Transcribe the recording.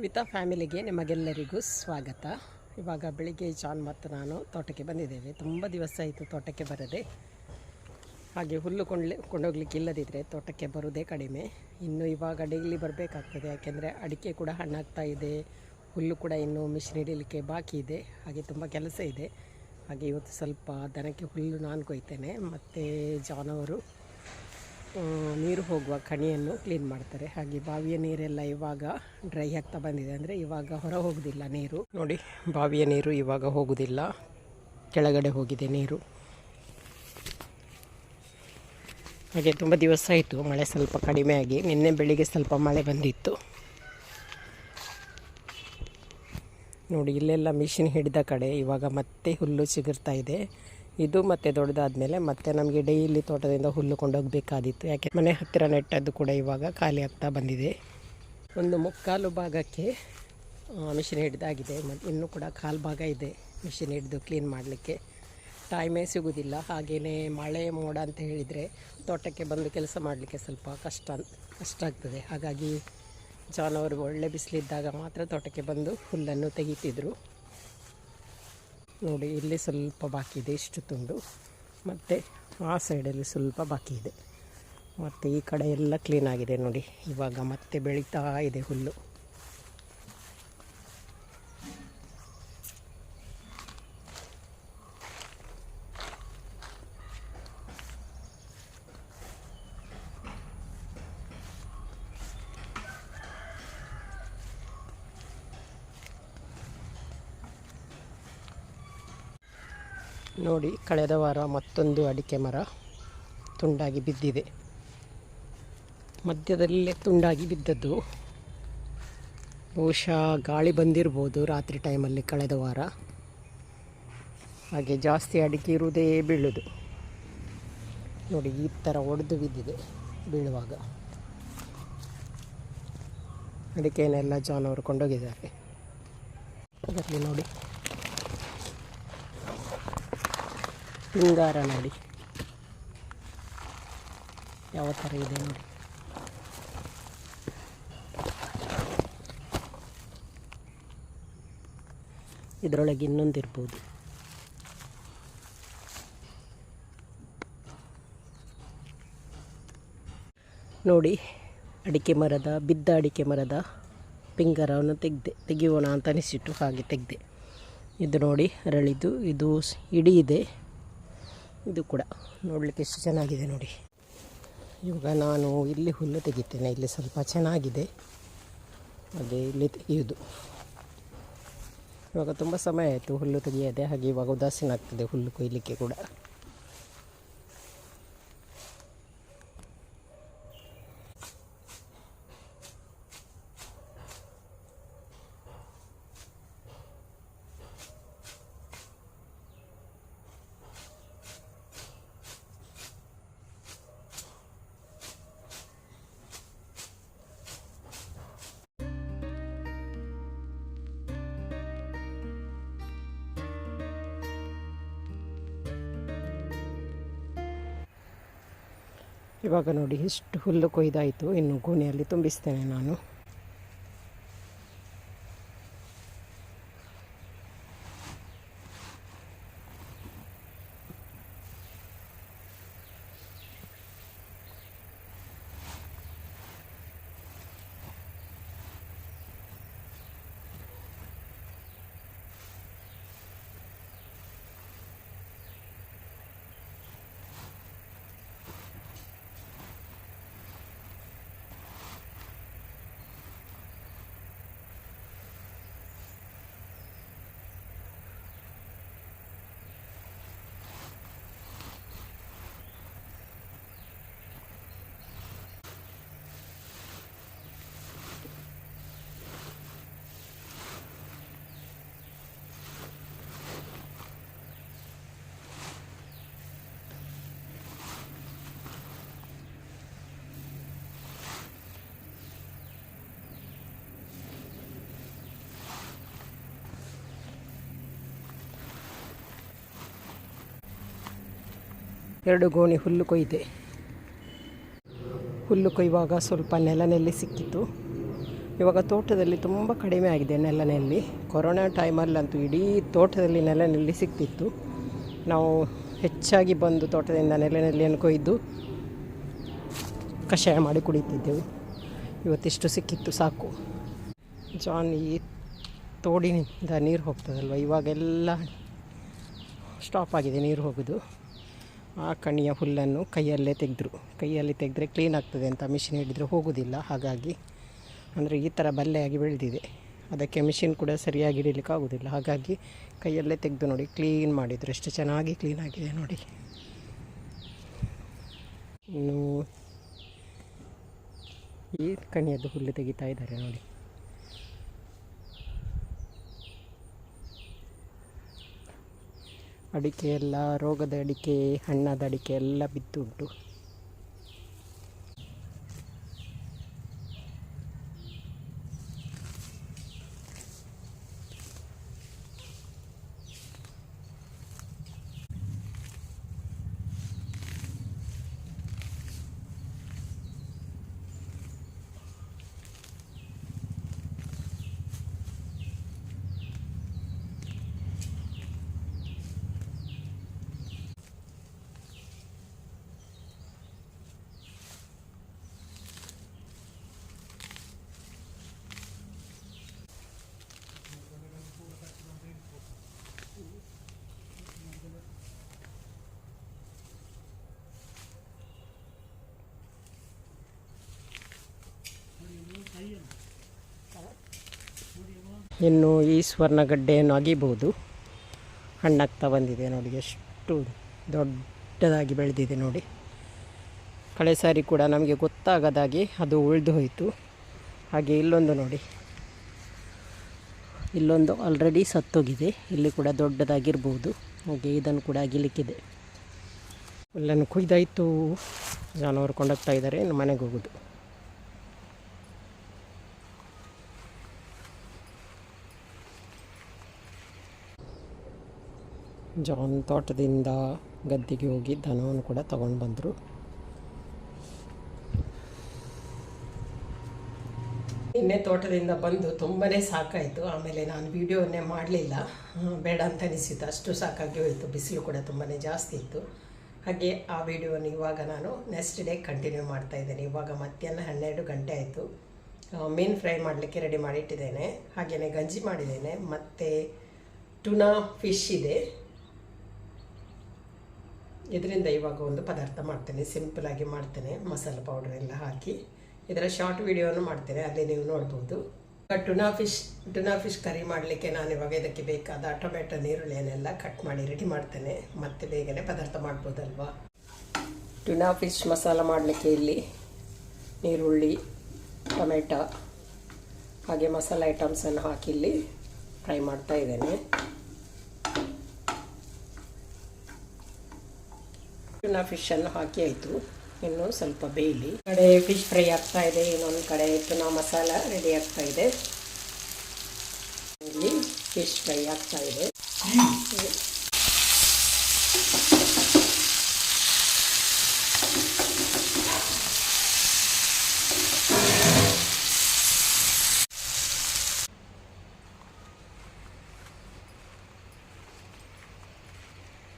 ವಿತಾ ಫ್ಯಾಮಿಲಿಗೆ ನಿಮಗೆಲ್ಲರಿಗೂ ಸ್ವಾಗತ. ಇವಾಗ ಬೆಳಿಗ್ಗೆ ಜಾನ್ ಮತ್ತು ನಾನು ತೋಟಕ್ಕೆ ಬಂದಿದ್ದೇವೆ. ತುಂಬ ದಿವಸ ಆಯಿತು ತೋಟಕ್ಕೆ ಬರದೆ. ಹಾಗೆ ಹುಲ್ಲು ಕೊಂಡ್ಲಿ ಕೊಂಡೋಗ್ಲಿಕ್ಕೆ ಇಲ್ಲದಿದ್ದರೆ ತೋಟಕ್ಕೆ ಬರೋದೇ ಕಡಿಮೆ. ಇನ್ನು ಇವಾಗ ಡೈಲಿ ಬರಬೇಕಾಗ್ತದೆ. ಯಾಕೆಂದರೆ ಅಡಿಕೆ ಕೂಡ ಹಣ್ಣಾಗ್ತಾ ಇದೆ. ಹುಲ್ಲು ಕೂಡ ಇನ್ನೂ ಮಿಷಿನ್ ಹಿಡಿಲಿಕ್ಕೆ ಬಾಕಿ ಇದೆ. ಹಾಗೆ ತುಂಬ ಕೆಲಸ ಇದೆ. ಹಾಗೆ ಇವತ್ತು ಸ್ವಲ್ಪ ದನಕ್ಕೆ ಹುಲ್ಲು ನಾನು ಕೊಯ್ತೇನೆ. ಮತ್ತು ಜಾನವರು ನೀರು ಹೋಗುವ ಕಣಿಯನ್ನು ಕ್ಲೀನ್ ಮಾಡ್ತಾರೆ. ಹಾಗೆ ಬಾವಿಯ ನೀರೆಲ್ಲ ಇವಾಗ ಡ್ರೈ ಆಗ್ತಾ ಬಂದಿದೆ. ಅಂದರೆ ಇವಾಗ ಹೊರ ಹೋಗುದಿಲ್ಲ ನೀರು. ನೋಡಿ, ಬಾವಿಯ ನೀರು ಇವಾಗ ಹೋಗುದಿಲ್ಲ. ಕೆಳಗಡೆ ಹೋಗಿದೆ ನೀರು. ಹಾಗೆ ತುಂಬ ದಿವಸ ಆಯಿತು. ಮಳೆ ಸ್ವಲ್ಪ ಕಡಿಮೆ ಆಗಿ. ನಿನ್ನೆ ಬೆಳಿಗ್ಗೆ ಸ್ವಲ್ಪ ಮಳೆ ಬಂದಿತ್ತು. ನೋಡಿ, ಇಲ್ಲೆಲ್ಲ ಮಿಷಿನ್ ಹಿಡಿದ ಕಡೆ ಇವಾಗ ಮತ್ತೆ ಹುಲ್ಲು ಚಿಗುರ್ತಾ ಇದೆ. ಇದು ಮತ್ತೆ ದೊಡ್ಡದಾದ್ಮೇಲೆ ಮತ್ತೆ ನಮಗೆ ಡೈಲಿ ತೋಟದಿಂದ ಹುಲ್ಲು ಕೊಂಡೋಗಬೇಕಾದಿತ್ತು. ಯಾಕೆ ಮನೆ ಹತ್ತಿರ ನೆಟ್ಟದ್ದು ಕೂಡ ಇವಾಗ ಖಾಲಿ ಆಗ್ತಾ ಬಂದಿದೆ. ಒಂದು ಮುಕ್ಕಾಲು ಭಾಗಕ್ಕೆ ಮಿಷಿನ್ ಹಿಡಿದಾಗಿದೆ. ಮತ್ತು ಇನ್ನೂ ಕೂಡ ಕಾಲು ಭಾಗ ಇದೆ ಮಿಷಿನ್ ಹಿಡಿದು ಕ್ಲೀನ್ ಮಾಡಲಿಕ್ಕೆ. ಟೈಮೇ ಸಿಗೋದಿಲ್ಲ. ಹಾಗೆಯೇ ಮಳೆ ಮೋಡ ಅಂತ ಹೇಳಿದರೆ ತೋಟಕ್ಕೆ ಬಂದು ಕೆಲಸ ಮಾಡಲಿಕ್ಕೆ ಸ್ವಲ್ಪ ಕಷ್ಟ ಕಷ್ಟ ಆಗ್ತದೆ. ಹಾಗಾಗಿ ಜಾನವರು ಒಳ್ಳೆ ಬಿಸಿಲಿದ್ದಾಗ ಮಾತ್ರ ತೋಟಕ್ಕೆ ಬಂದು ಹುಲ್ಲನ್ನು ತೆಗಿತಿದ್ರು. ನೋಡಿ, ಇಲ್ಲಿ ಸ್ವಲ್ಪ ಬಾಕಿ ಇದೆ, ಇಷ್ಟು ತುಂಡು. ಮತ್ತು ಆ ಸೈಡಲ್ಲಿ ಸ್ವಲ್ಪ ಬಾಕಿ ಇದೆ. ಮತ್ತು ಈ ಕಡೆ ಎಲ್ಲ ಕ್ಲೀನಾಗಿದೆ ನೋಡಿ. ಇವಾಗ ಮತ್ತೆ ಬೆಳೀತಾ ಇದೆ ಹುಲ್ಲು. ನೋಡಿ, ಕಳೆದ ವಾರ ಮತ್ತೊಂದು ಅಡಿಕೆ ಮರ ತುಂಡಾಗಿ ಬಿದ್ದಿದೆ. ಮಧ್ಯದಲ್ಲೇ ತುಂಡಾಗಿ ಬಿದ್ದದ್ದು. ಬಹುಶಃ ಗಾಳಿ ಬಂದಿರ್ಬೋದು ರಾತ್ರಿ ಟೈಮಲ್ಲಿ ಕಳೆದ ವಾರ. ಹಾಗೆ ಜಾಸ್ತಿ ಅಡಿಕೆ ಇರುವುದೇ ಬೀಳೋದು. ನೋಡಿ, ಈ ಥರ ಒಡೆದು ಬಿದ್ದಿದೆ ಬೀಳುವಾಗ. ಅಡಿಕೆನೆಲ್ಲ ಜಾನವರು ಕೊಂಡೋಗಿದ್ದಾರೆ. ಅದರಲ್ಲಿ ನೋಡಿ. ಹಿಂಗಾರ ನೋಡಿ. ಯಾವ ಥರ ಇದೆ ನೋಡಿ. ಇದರೊಳಗೆ ಇನ್ನೊಂದು ಇರ್ಬೋದು. ನೋಡಿ, ಅಡಿಕೆ ಮರದ, ಬಿದ್ದ ಅಡಿಕೆ ಮರದ ಪಿಂಗರವನ್ನು ತೆಗೆದೆ, ತೆಗೆಯೋಣ ಅಂತ ಅನಿಸಿಟ್ಟು ಹಾಗೆ ತೆಗೆದೆ. ಇದು ನೋಡಿ, ಅರಳಿದ್ದು, ಇದು ಇಡೀ ಇದೆ. ಇದು ಕೂಡ ನೋಡಲಿಕ್ಕೆ ಎಷ್ಟು ಚೆನ್ನಾಗಿದೆ ನೋಡಿ. ಇವಾಗ ನಾನು ಇಲ್ಲಿ ಹುಲ್ಲು ತೆಗಿತೇನೆ. ಇಲ್ಲಿ ಸ್ವಲ್ಪ ಚೆನ್ನಾಗಿದೆ. ಹಾಗೆ ಇಲ್ಲಿ ತೆಗೆಯೋದು ಇವಾಗ ತುಂಬ ಸಮಯ ಆಯಿತು ಹುಲ್ಲು ತೆಗೆಯದೆ. ಹಾಗೆ ಇವಾಗ ಉದಾಸೀನ ಆಗ್ತದೆ ಹುಲ್ಲು ಕೊಯ್ಲಿಕ್ಕೆ ಕೂಡ. ಇವಾಗ ನೋಡಿ ಇಷ್ಟು ಹುಲ್ಲು ಕೊಯ್ದಾಯಿತು. ಇನ್ನು ಗೋಣಿಯಲ್ಲಿ ತುಂಬಿಸ್ತೇನೆ ನಾನು. ಎರಡು ಗೋಣಿ ಹುಲ್ಲು ಕೊಯ್ದೆ. ಹುಲ್ಲು ಕೊಯ್ಯುವಾಗ ಸ್ವಲ್ಪ ನೆಲನೆಲ್ಲಿ ಸಿಕ್ಕಿತ್ತು. ಸಿಕ್ಕಿತು ಇವಾಗ ತೋಟದಲ್ಲಿ ತುಂಬ ಕಡಿಮೆ ಆಗಿದೆ ನೆಲನೆಲ್ಲಿ. ಕೊರೋನಾ ಟೈಮಲ್ಲಂತೂ ಇಡೀ ತೋಟದಲ್ಲಿ ನೆಲನೆಲ್ಲಿ ಸಿಕ್ತಿತ್ತು. ನಾವು ಹೆಚ್ಚಾಗಿ ಬಂದು ತೋಟದಿಂದ ನೆಲನೆಲ್ಲಿಯನ್ನು ಕೊಯ್ದು ಕಷಾಯ ಮಾಡಿ ಕುಡಿತಿದ್ದೆವು. ಇವತ್ತಿಷ್ಟು ಸಿಕ್ಕಿತ್ತು, ಸಾಕು. ಜಾನ್, ಈ ತೋಡಿನಿಂದ ನೀರು ಹೋಗ್ತದಲ್ವ? ಇವಾಗೆಲ್ಲ ಸ್ಟಾಪ್ ಆಗಿದೆ, ನೀರು ಹೋಗೋದು. ಆ ಕಣಿಯ ಹುಲ್ಲನ್ನು ಕೈಯಲ್ಲೇ ತೆಗೆದ್ರು. ಕೈಯಲ್ಲಿ ತೆಗೆದ್ರೆ ಕ್ಲೀನ್ ಆಗ್ತದೆ ಅಂತ ಮಿಷಿನ್ ಹಿಡಿದ್ರೆ ಹೋಗೋದಿಲ್ಲ. ಹಾಗಾಗಿ ಅಂದರೆ ಈ ಥರ ಬಲ್ಲೆಯಾಗಿ ಬೆಳೆದಿದೆ. ಅದಕ್ಕೆ ಮಿಷಿನ್ ಕೂಡ ಸರಿಯಾಗಿ ಹಿಡಿಲಿಕ್ಕೆ ಆಗೋದಿಲ್ಲ. ಹಾಗಾಗಿ ಕೈಯಲ್ಲೇ ತೆಗೆದು ನೋಡಿ. ಕ್ಲೀನ್ ಮಾಡಿದರು. ಎಷ್ಟು ಚೆನ್ನಾಗಿ ಕ್ಲೀನ್ ಆಗಿದೆ ನೋಡಿ. ಇನ್ನು ಈ ಕಣಿಯದ್ದು ಹುಲ್ಲು ತೆಗಿತಾ ಇದ್ದಾರೆ ನೋಡಿ. ಅಡಿಕೆ ಎಲ್ಲ ರೋಗದ ಅಡಿಕೆ ಹಣ್ಣಾದ ಅಡಿಕೆ ಎಲ್ಲ ಬಿದ್ದುಂಟು. ಇನ್ನು ಈ ಸ್ವರ್ಣಗಡ್ಡೆಯನ್ನು ಅಗಿಬಹುದು ಹಣ್ಣಾಗ್ತಾ ಬಂದಿದೆ ನೋಡಿ, ಎಷ್ಟು ದೊಡ್ಡದಾಗಿ ಬೆಳೆದಿದೆ ನೋಡಿ. ಕಳೆ ಸಾರಿ ಕೂಡ ನಮಗೆ ಗೊತ್ತಾಗದಾಗಿ ಅದು ಉಳಿದು ಹೋಯಿತು. ಹಾಗೆ ಇಲ್ಲೊಂದು ನೋಡಿ. ಇಲ್ಲೊಂದು ಆಲ್ರೆಡಿ ಸತ್ತೋಗಿದೆ. ಇಲ್ಲಿ ಕೂಡ ದೊಡ್ಡದಾಗಿರ್ಬೋದು. ಹಾಗೆ ಇದನ್ನು ಕೂಡ ಅಗಿಲಿಕ್ಕಿದೆ. ಎಲ್ಲನೂ ಕುಯ್ದಾಯಿತು. ಜಾನುವಾರು ಕೊಂಡೋಗ್ತಾ ಇದ್ದಾರೆ. ಇನ್ನು ಮನೆಗೆ ಹೋಗೋದು. ಜಾನ್ ತೋಟದಿಂದ ಗದ್ದೆಗೆ ಹೋಗಿ ದನವನ್ನು ಕೂಡ ತಗೊಂಡು ಬಂದರು. ನಿನ್ನೆ ತೋಟದಿಂದ ಬಂದು ತುಂಬಾ ಸಾಕಾಯಿತು. ಆಮೇಲೆ ನಾನು ವಿಡಿಯೋನ್ನೇ ಮಾಡಲಿಲ್ಲ. ಬೇಡ ಅಂತ ಅನಿಸಿತು ಅಷ್ಟು ಸಾಕಾಗಿ ಹೋಯಿತು. ಬಿಸಿಲು ಕೂಡ ತುಂಬಾ ಜಾಸ್ತಿ ಇತ್ತು. ಹಾಗೆ ಆ ವಿಡಿಯೋನ ಇವಾಗ ನಾನು ನೆಕ್ಸ್ಟ್ ಡೇ ಕಂಟಿನ್ಯೂ ಮಾಡ್ತಾ ಇದ್ದೇನೆ. ಇವಾಗ ಮಧ್ಯಾಹ್ನ ಹನ್ನೆರಡು ಗಂಟೆ ಆಯಿತು. ಮೀನು ಫ್ರೈ ಮಾಡಲಿಕ್ಕೆ ರೆಡಿ ಮಾಡಿಟ್ಟಿದ್ದೇನೆ. ಹಾಗೆಯೇ ಗಂಜಿ ಮಾಡಿದ್ದೇನೆ. ಮತ್ತು ಟುನಾ ಫಿಶ್ ಇದೆ. ಇದರಿಂದ ಇವಾಗ ಒಂದು ಪದಾರ್ಥ ಮಾಡ್ತೇನೆ ಸಿಂಪಲಾಗಿ ಮಾಡ್ತೇನೆ, ಮಸಾಲೆ ಪೌಡರ್ ಎಲ್ಲ ಹಾಕಿ. ಇದರ ಶಾರ್ಟ್ ವಿಡಿಯೋನು ಮಾಡ್ತೇನೆ, ಅಲ್ಲಿ ನೀವು ನೋಡ್ಬೋದು. ಟುನಾ ಫಿಶ್ ಟುನಾ ಫಿಶ್ ಕರಿ ಮಾಡಲಿಕ್ಕೆ ನಾನು ಇವಾಗ ಇದಕ್ಕೆ ಬೇಕಾದ ಟೊಮೆಟೊ ನೀರುಳ್ಳಿಯನ್ನೆಲ್ಲ ಕಟ್ ಮಾಡಿ ರೆಡಿ ಮಾಡ್ತೇನೆ. ಮತ್ತೆ ಬೇಗನೆ ಪದಾರ್ಥ ಮಾಡ್ಬೋದಲ್ವಾ? ಟುನಾ ಫಿಶ್ ಮಸಾಲ ಮಾಡಲಿಕ್ಕೆ ಇಲ್ಲಿ ನೀರುಳ್ಳಿ ಟೊಮೆಟೊ, ಹಾಗೆ ಮಸಾಲ ಐಟಮ್ಸನ್ನು ಹಾಕಿ ಇಲ್ಲಿ ಫ್ರೈ ಮಾಡ್ತಾ ಇದ್ದೇನೆ. ಟುನಾ ಫಿಶನ್ನು ಹಾಕಿ ಆಯಿತು. ಇನ್ನು ಸ್ವಲ್ಪ ಬೇಯಲಿ. ಕಡೆ ಫಿಶ್ ಫ್ರೈ ಆಗ್ತಾ ಇದೆ. ಇನ್ನೊಂದು ಕಡೆ ಪುನಃ ಮಸಾಲ ರೆಡಿ ಆಗ್ತಾ ಇದೆ. ಇಲ್ಲಿ ಫಿಶ್ ಫ್ರೈ ಆಗ್ತಾ ಇದೆ.